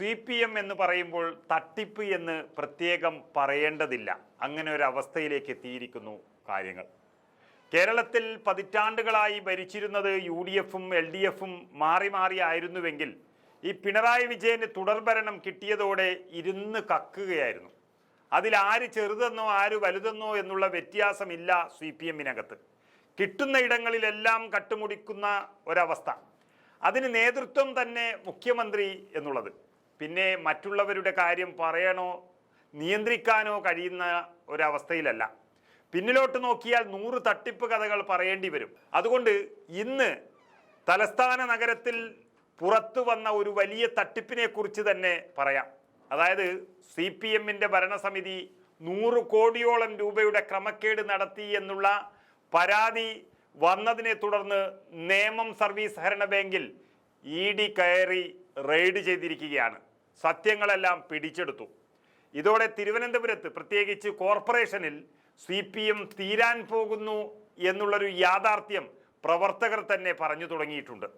C P M എന്ന് പറയുമ്പോൾ തട്ടിപ്പ് എന്ന് പ്രത്യേകം പറയേണ്ടതില്ല. അങ്ങനെ ഒരു അവസ്ഥയിലേക്ക് എത്തിയിരിക്കുന്നു കാര്യങ്ങൾ. കേരളത്തിൽ പതിറ്റാണ്ടുകളായി ഭരിച്ചിരുന്നത് യു ഡി എഫും എൽ ഡി എഫും മാറി മാറി ആയിരുന്നുവെങ്കിൽ ഈ പിണറായി വിജയന് തുടർഭരണം കിട്ടിയതോടെ ഇരുന്ന് കക്കുകയായിരുന്നു. അതിൽ ആര് ചെറുതെന്നോ ആര് വലുതെന്നോ എന്നുള്ള വ്യത്യാസമില്ല സി പി എമ്മിനകത്ത് കിട്ടുന്ന ഇടങ്ങളിലെല്ലാം കട്ടുമുടിക്കുന്ന ഒരവസ്ഥ. അതിന് നേതൃത്വം തന്നെ മുഖ്യമന്ത്രി എന്നുള്ളത്. പിന്നെ മറ്റുള്ളവരുടെ കാര്യം പറയണോ നിയന്ത്രിക്കാനോ കഴിയുന്ന ഒരവസ്ഥയിലല്ല. പിന്നിലോട്ട് നോക്കിയാൽ നൂറ് തട്ടിപ്പ് കഥകൾ പറയേണ്ടി വരും. അതുകൊണ്ട് ഇന്ന് തലസ്ഥാന നഗരത്തിൽ പുറത്തു വന്ന ഒരു വലിയ തട്ടിപ്പിനെ കുറിച്ച് തന്നെ പറയാം. അതായത് സി പി എമ്മിന്റെ ഭരണസമിതി നൂറ് കോടിയോളം രൂപയുടെ ക്രമക്കേട് നടത്തി എന്നുള്ള പരാതി വന്നതിനെ തുടർന്ന് നേമം സർവീസ് ഹരണ ബാങ്കിൽ ഇ ഡി കയറി റെയ്ഡ് ചെയ്തിരിക്കുകയാണ്. സത്യങ്ങളെല്ലാം പിടിച്ചെടുത്തു. ഇതോടെ തിരുവനന്തപുരത്ത് പ്രത്യേകിച്ച് കോർപ്പറേഷനിൽ സി പി എം തീരാൻ പോകുന്നു എന്നുള്ളൊരു യാഥാർത്ഥ്യം പ്രവർത്തകർ തന്നെ പറഞ്ഞു തുടങ്ങിയിട്ടുണ്ട്.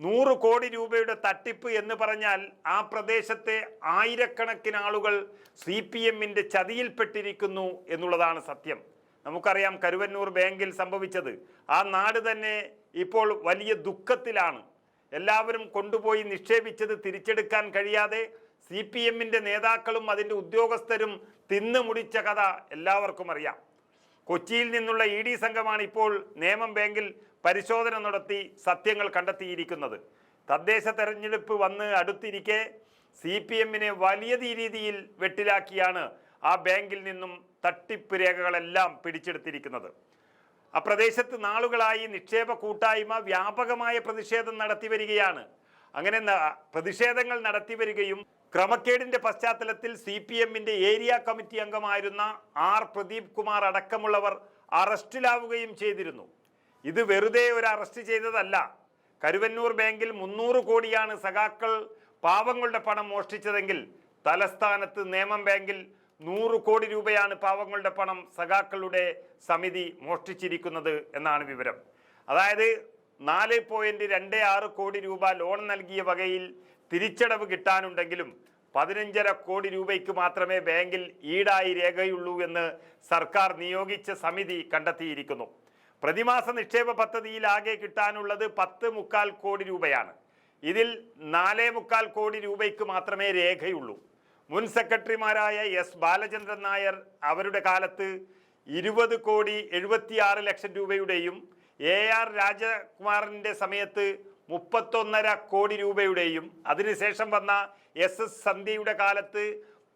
നൂറ് കോടി രൂപയുടെ തട്ടിപ്പ് എന്ന് പറഞ്ഞാൽ ആ പ്രദേശത്തെ ആയിരക്കണക്കിന് ആളുകൾ സി പി എമ്മിന്റെ ചതിയിൽപ്പെട്ടിരിക്കുന്നു എന്നുള്ളതാണ് സത്യം. നമുക്കറിയാം കരുവന്നൂർ ബാങ്കിൽ സംഭവിച്ചത് ആ നാട് തന്നെ ഇപ്പോൾ വലിയ ദുഃഖത്തിലാണ്. എല്ലാവരും കൊണ്ടുപോയി നിക്ഷേപിച്ചത് തിരിച്ചെടുക്കാൻ കഴിയാതെ സി പി എമ്മിന്റെ നേതാക്കളും അതിന്റെ ഉദ്യോഗസ്ഥരും തിന്നു മുടിച്ച കഥ എല്ലാവർക്കും അറിയാം. കൊച്ചിയിൽ നിന്നുള്ള ഇ ഡി സംഘമാണ് ഇപ്പോൾ നേമം ബാങ്കിൽ പരിശോധന നടത്തി സത്യങ്ങൾ കണ്ടെത്തിയിരിക്കുന്നത്. തദ്ദേശ തെരഞ്ഞെടുപ്പ് വന്ന് അടുത്തിരിക്കെ സി പി എമ്മിനെ വലിയ രീതിയിൽ വെട്ടിലാക്കിയാണ് ആ ബാങ്കിൽ നിന്നും തട്ടിപ്പ് രേഖകളെല്ലാം പിടിച്ചെടുത്തിരിക്കുന്നത്. ആ പ്രദേശത്ത് നാളുകളായി നിക്ഷേപ കൂട്ടായ്മ വ്യാപകമായ പ്രതിഷേധം നടത്തി വരികയാണ്. അങ്ങനെ പ്രതിഷേധങ്ങൾ നടത്തി വരികയും ക്രമക്കേടിന്റെ പശ്ചാത്തലത്തിൽ സി പി എമ്മിന്റെ ഏരിയ കമ്മിറ്റി അംഗമായിരുന്ന ആർ പ്രദീപ് കുമാർ അടക്കമുള്ളവർ അറസ്റ്റിലാവുകയും ചെയ്തിരുന്നു. ഇത് വെറുതെ ഒരു അറസ്റ്റ് ചെയ്തതല്ല. കരുവന്നൂർ ബാങ്കിൽ മുന്നൂറ് കോടിയാണ് സഖാക്കൾ പാവങ്ങളുടെ പണം മോഷ്ടിച്ചതെങ്കിൽ തലസ്ഥാനത്ത് നേമം ബാങ്കിൽ നൂറ് കോടി രൂപയാണ് പാവങ്ങളുടെ പണം സഖാക്കളുടെ സമിതി മോഷ്ടിച്ചിരിക്കുന്നത് എന്നാണ് വിവരം. അതായത് നാല് പോയിന്റ് രണ്ട് ആറ് കോടി രൂപ ലോൺ നൽകിയ വകയിൽ തിരിച്ചടവ് കിട്ടാനുണ്ടെങ്കിലും പതിനഞ്ചര കോടി രൂപയ്ക്ക് മാത്രമേ ബാങ്കിൽ ഈടായി രേഖയുള്ളൂ എന്ന് സർക്കാർ നിയോഗിച്ച സമിതി കണ്ടെത്തിയിരിക്കുന്നു. പ്രതിമാസ നിക്ഷേപ പദ്ധതിയിൽ ആകെ കിട്ടാനുള്ളത് പത്ത് മുക്കാൽ കോടി രൂപയാണ്. ഇതിൽ നാലേ മുക്കാൽ കോടി രൂപയ്ക്ക് മാത്രമേ രേഖയുള്ളൂ. മുൻ സെക്രട്ടറിമാരായ എസ് ബാലചന്ദ്രൻ നായർ അവരുടെ കാലത്ത് ഇരുപത് കോടി എഴുപത്തിയാറ് ലക്ഷം രൂപയുടെയും എ ആർ രാജകുമാറിന്റെ സമയത്ത് മുപ്പത്തൊന്നര കോടി രൂപയുടെയും അതിനുശേഷം വന്ന എസ് എസ് സന്ധ്യയുടെ കാലത്ത്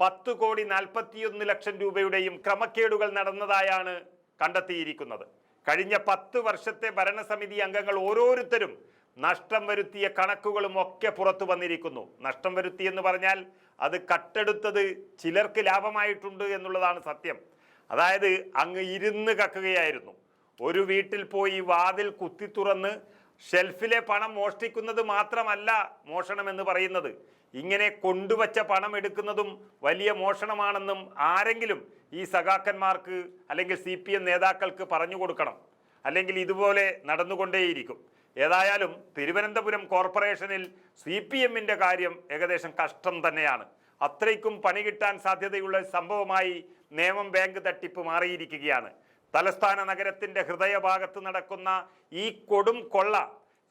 പത്ത് കോടി നാൽപ്പത്തിയൊന്ന് ലക്ഷം രൂപയുടെയും ക്രമക്കേടുകൾ നടന്നതായാണ് കണ്ടെത്തിയിരിക്കുന്നത്. കഴിഞ്ഞ പത്ത് വർഷത്തെ ഭരണസമിതി അംഗങ്ങൾ ഓരോരുത്തരും നഷ്ടം വരുത്തിയ കണക്കുകളും ഒക്കെ പുറത്തു വന്നിരിക്കുന്നു. നഷ്ടം വരുത്തി എന്ന് പറഞ്ഞാൽ അത് കട്ടെടുത്തത് ചിലർക്ക് ലാഭമായിട്ടുണ്ട് എന്നുള്ളതാണ് സത്യം. അതായത് അങ്ങ് ഇരുന്ന് കക്കുകയായിരുന്നു. ഒരു വീട്ടിൽ പോയി വാതിൽ കുത്തി തുറന്ന് ഷെൽഫിലെ പണം മോഷ്ടിക്കുന്നത് മാത്രമല്ല മോഷണം എന്ന് പറയുന്നത്. ഇങ്ങനെ കൊണ്ടുവച്ച പണം എടുക്കുന്നതും വലിയ മോഷണമാണെന്നും ആരെങ്കിലും ഈ സഖാക്കന്മാർക്ക് അല്ലെങ്കിൽ സി പി എം നേതാക്കൾക്ക് പറഞ്ഞു കൊടുക്കണം. അല്ലെങ്കിൽ ഇതുപോലെ നടന്നുകൊണ്ടേയിരിക്കും. ഏതായാലും തിരുവനന്തപുരം കോർപ്പറേഷനിൽ സി പി എമ്മിന്റെ കാര്യം ഏകദേശം കഷ്ടം തന്നെയാണ്. അത്രയ്ക്കും പണി കിട്ടാൻ സാധ്യതയുള്ള സംഭവമായി നിയമം ബാങ്ക് തട്ടിപ്പ് മാറിയിരിക്കുകയാണ്. തലസ്ഥാന നഗരത്തിന്റെ ഹൃദയഭാഗത്ത് നടക്കുന്ന ഈ കൊടും കൊള്ള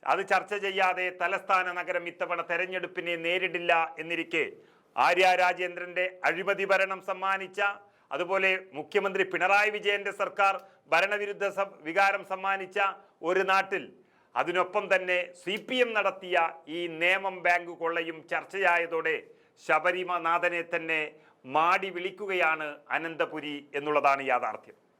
അത് ചർച്ച ചെയ്യാതെ തലസ്ഥാന നഗരം ഇത്തവണ തെരഞ്ഞെടുപ്പിനെ നേരിടില്ല എന്നിരിക്കെ ആര്യ രാജേന്ദ്രന്റെ അഴിമതി ഭരണം സമ്മാനിച്ച അതുപോലെ മുഖ്യമന്ത്രി പിണറായി വിജയന്റെ സർക്കാർ ഭരണവിരുദ്ധ വികാരം സമ്മാനിച്ച ഒരു നാട്ടിൽ അതിനൊപ്പം തന്നെ സി പി എം നടത്തിയ ഈ നേമം ബാങ്ക് കൊള്ളയും ചർച്ചയായതോടെ ശബരിമനാഥനെ തന്നെ മാടി വിളിക്കുകയാണ് അനന്തപുരി എന്നുള്ളതാണ് യാഥാർത്ഥ്യം.